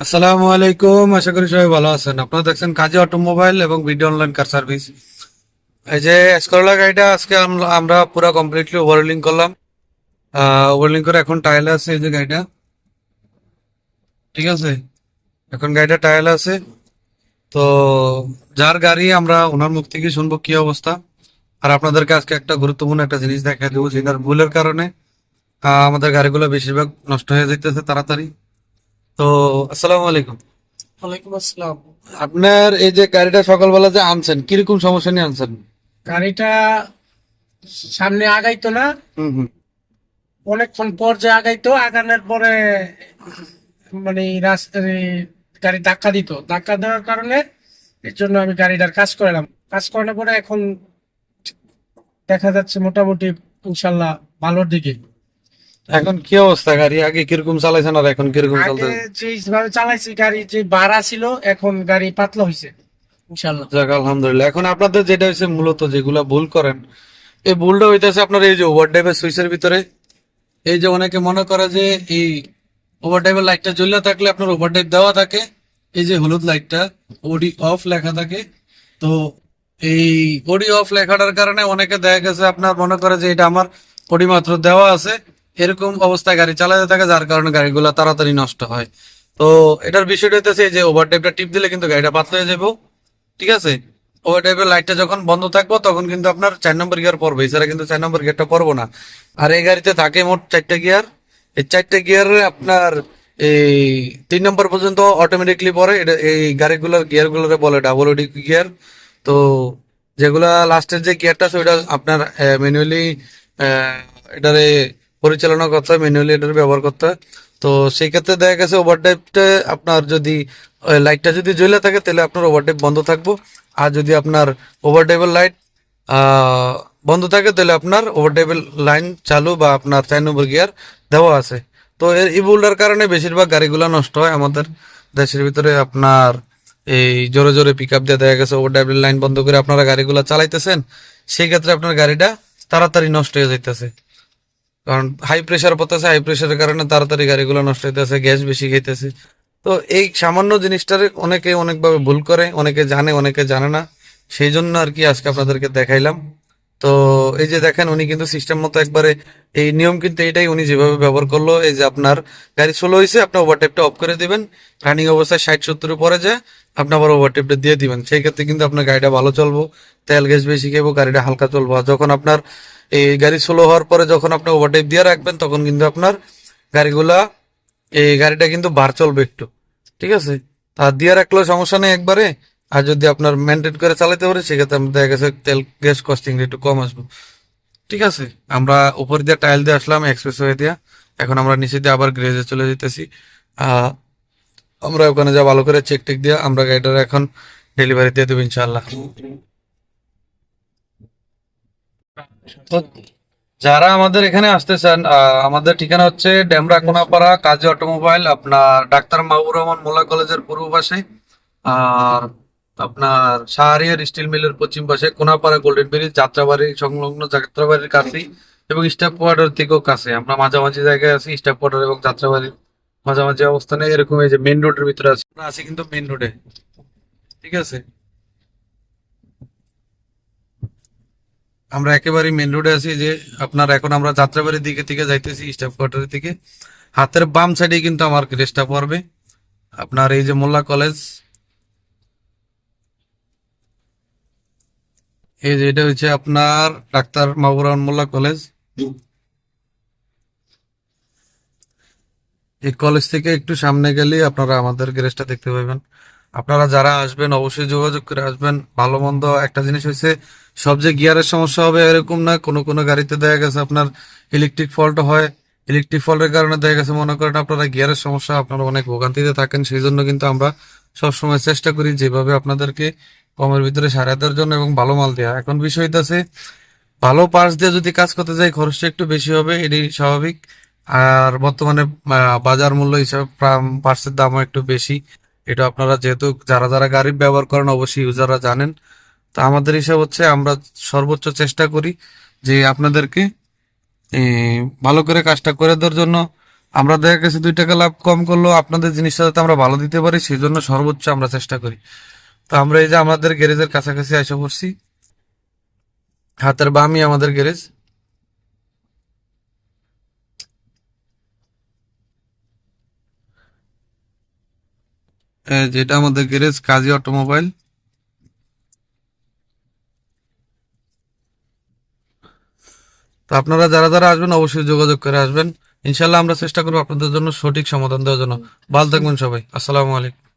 আসসালামু আলাইকুম, আশা করি সবাই ভালো আছেন। আপনারা দেখছেন কাজী অটোমোবাইল এবং ভিডিও অনলাইন কার সার্ভিস। এই যে স্করলা গাড়িটা আজকে আমরা পুরো কমপ্লিটলি ওভারলিং করলাম। ওভারলিং করে এখন টায়ালে আছে এই যে গাড়িটা। ঠিক আছে? এখন গাড়িটা টায়ালে আছে। তো যার গাড়ি আমরা ওনার মুখ থেকে শুনব কি অবস্থা। আর আপনাদেরকে আজকে একটা গুরুত্বপূর্ণ একটা জিনিস দেখা দেবো, যেটার ভুলের কারণে আমাদের গাড়িগুলো বেশিরভাগ নষ্ট হয়ে যাইতেছে তাড়াতাড়ি। তো আসসালামু আলাইকুম। ওয়ালাইকুম আসসালাম। আপনার এই যে গাড়িটা সকালবেলা যে আনছেন কীরকম সমস্যা নিয়ে আনছেন? গাড়িটা সামনে আগাইতো না। হুম হুম। অনেকক্ষণ পর যে আগাইতো আগানোর পরে মানে রাস্তা গাড়ি ধাক্কা দিত। ধাক্কা দেওয়ার কারণে এর জন্য আমি গাড়িটার কাজ করলাম। কাজ করানোর পরে এখন দেখা যাচ্ছে মোটামুটি ইনশাল্লাহ ভালোর দিকে। এখন কি অবস্থা গাড়ি? আগে কীরকম চালাইছেন আর এখন কীরকম চলতে যেভাবে চালাইছি গাড়ি যে ভাড়া ছিল এখন গাড়ি পাতলা হয়েছে ইনশাল্লাহ যাক আলহামদুলিল্লাহ। এখন আপনাদের যেটা হচ্ছে মূলত যেগুলা ভুল করেন এই ভুলটা হইতেছে আপনার এই যে ওভারড্রাইভের সুইচের ভিতরে। এই যে অনেকে মনে করে যে এই ওভারড্রাইভের লাইটটা জ্বলে থাকলে আপনার ওভারড্রাইভ দেওয়া থাকে এই যে হলুদ লাইটটা ওডি অফ লেখা থাকে। তো এই ওডি অফ লেখাটার কারণে অনেকে দেখা গেছে আপনার মনে করে যে এটা আমার ওডি মাত্র দেওয়া আছে। এরকম অবস্থায় গাড়ি চালাতে থাকে, যার কারণে গাড়িগুলো তাড়াতাড়ি নষ্ট হয়। তো এটার বিষয়টা হচ্ছে যে ওভারটাইপটা টিপ দিলে কিন্তু গাড়িটা পাতলা হয়ে যাব ঠিক আছে? ওভারটাইপের লাইটটা যখন বন্ধ থাকব, তখন কিন্তু আপনার চার নম্বর গিয়ার পড়বে এছাড়া কিন্তু চার নম্বর গিয়ারটা পড়ব না। আর এই গাড়িতে থাকে মোট চারটে গিয়ার এই চারটে গিয়ারে আপনার এই তিন নম্বর পর্যন্ত অটোমেটিকলি পড়ে এটা এই গাড়িগুলোর গিয়ারগুলোরে বলে ডাবল ওডি গিয়ার তো যেগুলা লাস্টের যে গিয়ারটা ওইটা আপনার ম্যানুয়ালি এটারে পরিচালনা করতে হয় ম্যানুয়ালি এটার ব্যবহার করতে। হয় তো সেই ক্ষেত্রে দেখা গেছে ওভারড্রাইভটা আপনার যদি লাইটটা যদি জ্বলে থাকে, তাহলে আপনার ওভারড্রাইভ বন্ধ থাকব। আর যদি আপনার ওভারড্রাইভের লাইট বন্ধ থাকে, তাহলে আপনার ওভারড্রাইভের লাইন চালু বা আপনার চার নম্বর গিয়ার দেওয়া আছে। তো এর এই ভুলটার কারণে বেশিরভাগ গাড়িগুলো নষ্ট হয় আমাদের দেশের ভিতরে। আপনার এই জোরে জোরে পিক আপ দিয়ে দেখা গেছে ওভারড্রাইভের লাইন বন্ধ করে আপনারা গাড়িগুলো চালাইতেছেন, সেই ক্ষেত্রে আপনার গাড়িটা তাড়াতাড়ি নষ্ট হয়ে যাইতেছে। কারণ হাই প্রেশার পড়তেছে হাই প্রেশারের কারণে তাড়াতাড়ি গাড়িগুলো নষ্ট হইতেছে গ্যাস বেশি খাইতেছে। তো এই সামান্য জিনিসটার অনেকে অনেকভাবে ভুল করে, অনেকে জানে অনেকে জানে না। সেই জন্য আর কি আজকে আপনাদেরকে দেখাইলাম। তো এই যে দেখেন, উনি কিন্তু সিস্টেম মতো একবারে এই নিয়ম কিন্তু এটাই উনি যেভাবে ব্যবহার করল। এই যে আপনার গাড়ি স্লো হয়েছে, আপনি ওভারটেপটা অফ করে দিবেন। রানিং অবস্থায় ষাট সত্তর পরে যায় আপনি আবার ওভারটেপটা দিয়ে দিবেন। সেই ক্ষেত্রে কিন্তু আপনার গাড়িটা ভালো চলবো, তেল গ্যাস বেশি খাব গাড়িটা হালকা চলবো। আর যখন আপনার এই গাড়ি স্লো হওয়ার পরে যখন আপনি ওভারটেপ দিয়ে রাখবেন, তখন কিন্তু আপনার গাড়িগুলা, এই গাড়িটা কিন্তু বার চলবে একটু। ঠিক আছে? আর দিয়ে রাখলেও সমস্যা নেই একবারে। আর যদি আপনার মেনটেন করে চালাতে পারে, সেক্ষেত্রে আমাদের দেখা গেছে তেল গ্যাস কস্টিং একটু কম আসবে। ঠিক আছে? আমরা উপর দিয়ে টাইল দিয়ে আসলাম এক্সপ্রেস হয়ে দিয়ে। এখন আমরা নিচে দিয়ে আবার গ্রেজে চলে যেতেছি। আমরা ওখানে যা ভালো করে চেক টেক দিয়ে আমরা গাড়িটার এখন ডেলিভারি দিয়ে দেবো ইনশাল্লাহ যারা আমাদের এখানে আসতে চান আমাদের ঠিকানা হচ্ছে ডেমরা কোনাপাড়া কাজী অটোমোবাইল, আপনার ডাক্তার মাহবুর রহমান মোল্লা কলেজের পূর্ব পাশে। আর আপনার শাহরিয়ার স্টিল মিলের পশ্চিম পাশে কোনাপাড়া গোল্ডেন ব্রিজ, যাত্রাবাড়ি, সংলগ্ন যাত্রাবাড়ির কাছেই এবং স্টাফ কোয়ার্টার থেকেও কাছে। আমরা মাঝামাঝি জায়গায় আছি, স্টাফ কোয়ার্টার এবং যাত্রাবাড়ির মাঝামাঝি অবস্থানে। এরকম এই যে মেন রোডের ভিতরে আছি। আমরা আছি কিন্তু মেন রোডে ঠিক আছে? আমরা একেবারে মেন রোডে আছি যে আপনার এখন আমরা যাত্রাবাড়ির দিকে থেকে যাইতেছি, স্টাফ কোয়ার্টারের দিকে। হাতের বাম সাইডে কিন্তু আমার গ্রেসটা পড়বে। আপনার এই যে মোল্লা কলেজ এই যে এটা হচ্ছে আপনার ডাক্তার মাহবুর রহমান মোল্লা কলেজ। এই কলেজ থেকে একটু সামনে গেলে আপনারা আমাদের গ্যারেজটা দেখতে পাবেন। আপনারা যারা আসবেন, অবশ্যই যোগাযোগ করে আসবেন। ভালো মন্দ একটা জিনিস হচ্ছে সব যে গিয়ারের সমস্যা হবে এরকম না, কোনো কোনো গাড়িতে দেখা গেছে আপনার ইলেকট্রিক ফল্ট হয়। ইলেকট্রিক ফল্টের কারণে দেখা গেছে, মনে করেন আপনারা গিয়ারের সমস্যা, আপনারা অনেক ভোগান্তিতে থাকেন সেই জন্য কিন্তু আমরা সবসময় চেষ্টা করি যেভাবে আপনাদেরকে কমের ভিতরে সারা দেওয়ার জন্য এবং ভালো মাল দেওয়া এখন বিষয় আছে ভালো পার্স দিয়ে যদি কাজ করতে যাই, খরচটা একটু বেশি হবে এটি স্বাভাবিক। আর বর্তমানে বাজার মূল্য হিসাবে পার্সের দামও একটু বেশি। এটা আপনারা যেহেতু যারা যারা গাড়ি ব্যবহার করেন, অবশ্যই ইউজাররা জানেন। তা আমাদের হিসাব হচ্ছে, আমরা সর্বোচ্চ চেষ্টা করি যে আপনাদেরকে ভালো করে কাজটা করে দেওয়ার জন্য। আমরা দেখা গেছে দুই টাকা লাভ কম করলেও আপনাদের জিনিসটা যাতে আমরা ভালো দিতে পারি সেই জন্য সর্বোচ্চ আমরা চেষ্টা করি। তো আমরা এই যে আমাদের গ্যারেজের কাছাকাছি এসে পড়ছি। হাতের বামই আমাদের গ্যারেজ। যেটা আমাদের গ্যারেজ, কাজী অটোমোবাইল। তো আপনারা যারা যারা আসবেন, অবশ্যই যোগাযোগ করে আসবেন। ইনশাল্লাহ আমরা চেষ্টা করব আপনাদের জন্য সঠিক সমাধান দেওয়ার জন্য। ভালো থাকবেন সবাই। আসসালামু আলাইকুম।